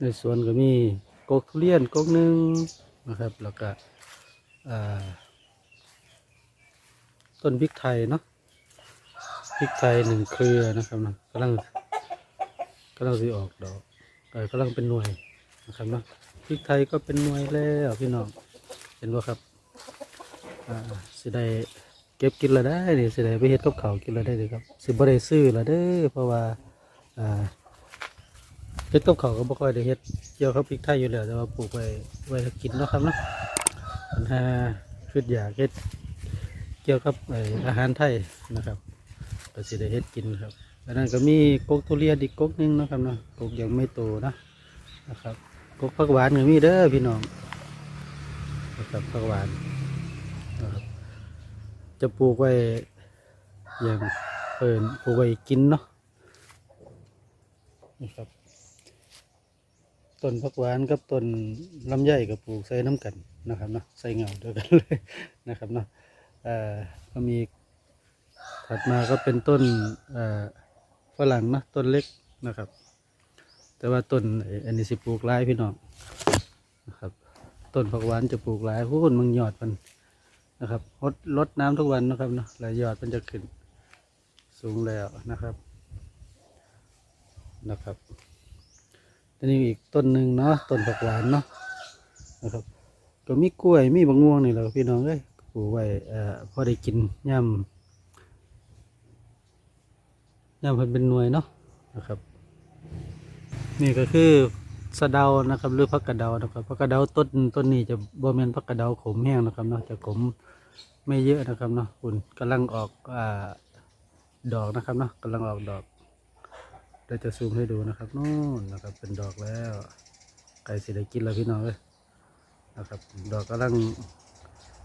ในสวนก็มีกกทุเรียนกกหนึ่งนะครับ แล้วก็ต้นพริกไทยเนาะพริกไทยหนึ่งเครือนะครับนะกำลังกำลังสิออกดอกเออกำลังเป็นหน่วยนะครับเนาะพริกไทยก็เป็นหน่วยแล้วพี่น้องเห็นว่าครับอ่าสิได้เก็บกินละได้นี่สิได้ไปเฮ็ดกับเขากินละได้เลยครับสิบ่ได้ซื้อละเด้อเพราะว่าอ่า เฮ็ดกับเขาก็บ่ค่อยได้เฮ็ดเกี่ยวกับพริกไทยอยู่แล้วแต่ว่าปลูกไว้ไว้กินเนาะครับเนาะปัญหาคืออยากเฮ็ดเกี่ยวกับอาหารไทยนะครับก็สิได้เฮ็ดกินครับอันนั้นก็มีกกทุเรียนอีกกกนึงนะครับเนาะกกยังไม่โตนะนะครับกกผักหวานก็มีเด้อพี่น้องนะครับผักหวานนะครับจะปลูกไว้อย่างเปิ่นปลูกไว้กินเนาะนะครับ ต้นผักหวานกับต้นลำไยกับปลูกใส่น้ำกันนะครับเนาะใส่เงาเดียวกันเลยนะครับเนาะเอ่อก็มีถัดมาก็เป็นต้นเอ่อฝรั่งนะต้นเล็กนะครับ แต่ว่าต้นอันนี้สิปลูกหลายพี่น้องนะครับต้นผักหวานจะปลูกหลายพูนมึงยอดมันนะครับรดรดน้ำทุกวันนะครับเนาะแล้วยอดมันจะขึ้นสูงแล้วนะครับนะครับ อันนี้อีกต้นหนึ่งเนาะต้นผักหวานเนาะนะครับ ก็มีกล้วยมีบางม่วงนี่แหละพี่น้องเอ้ยปลูกไว้เอ่อพอได้กินย่ำย่ำเพิ่นเป็นหน่วยเนาะนะครับ นี่ก็คือสะเดานะครับ หรือผักกระเดานะครับผักกระเดาต้นต้นนี้จะบ่แม่นผักกระเดาขมแห้งนะครับเนาะจะขมไม่เยอะนะครับเนาะคุณกำลังออกอ่าดอกนะครับเนาะกำลังออกดอก เดี๋ยวจะซูมให้ดูนะครับนู่นนะครับ เป็นดอกแล้วไก่สิได้กินแล้วพี่น้องเลยนะครับ ดอกกำลัง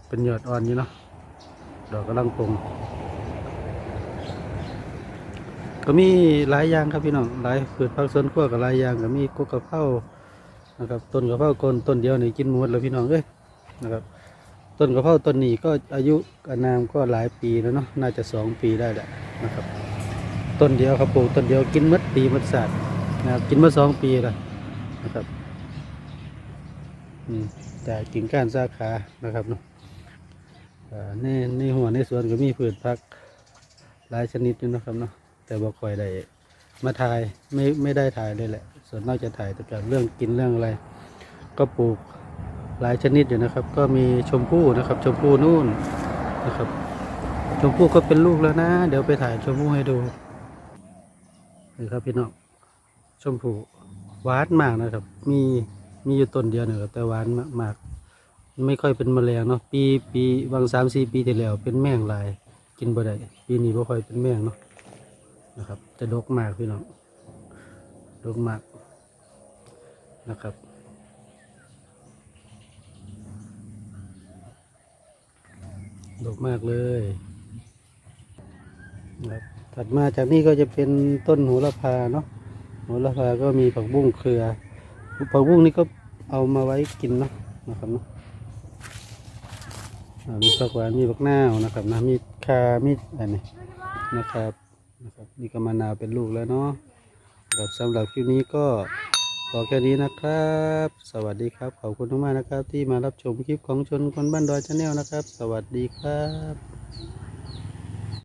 เป็นยอดอ่อนอยู่เนาะดอกกำลังปงก็มีหลายอย่างครับพี่น้องหลายพืชผักสวนครัวกับหลายอย่างก็มีกกกระเพรานะครับต้นกระเพราก้นต้นเดียวนี่กินหมดแล้วพี่น้องเอ้ยนะครับ ต้นกระเพราต้นนี้ก็อายุอานามก็หลายปีแล้วเนาะน่าจะสองปีได้แหละนะครับ ต้นเดียวครับปลูกต้นเดียวกินมัดปีมัดศาสตร์นะครับกินมาสองปีแล้วนะครับอืมแต่กิ่งก้านสาขานะครับเนาะอ่ในในหัวในสวนก็มีพืชพักหลายชนิดอยู่นะครับเนาะแต่บ่ค่อยได้มาถ่ายไม่ไม่ได้ถ่ายเลยแหละ ส่วนมากจะถ่ายแต่กับเรื่องกินเรื่องอะไร ก็ปลูกหลายชนิดอยู่นะครับ ก็มีชมพู่นะครับ ชมพู่นู่นนะครับ ชมพู่ก็เป็นลูกแล้วนะ เดี๋ยวไปถ่ายชมพู่ให้ดู นี่ครับพี่น้องชมพูหวานมากนะครับ มีมีอยู่ต้นเดียวนะครับแต่หวานมากไม่ค่อยเป็นแมลงเนาะปีปีบางสามสี่ปีที่แล้วเป็นแมงหลายกินบ่ได้ปีนี้บ่ค่อยเป็นแมงเนาะนะครับจะดกมากพี่น้องดกมากนะครับดกมากเลยนะครับ ถัดมาจากนี้ก็จะเป็นต้นโหระพาเนาะโหระพาก็มีผักบุ้งเครือผักบุ้งนี่ก็เอามาไว้กินเนาะนะครับเนาะมีผักหวานมีผักหน้านะครับนะมีคามีอะไรนี่นะครับนะครับนี่ก็มะนาวเป็นลูกแล้วเนาะครับสำหรับคลิปนี้ก็พอแค่นี้นะครับ สวัสดีครับขอบคุณมากนะครับ ที่มารับชมคลิปของชนคนบ้านดอยชาแนลนะครับ สวัสดีครับ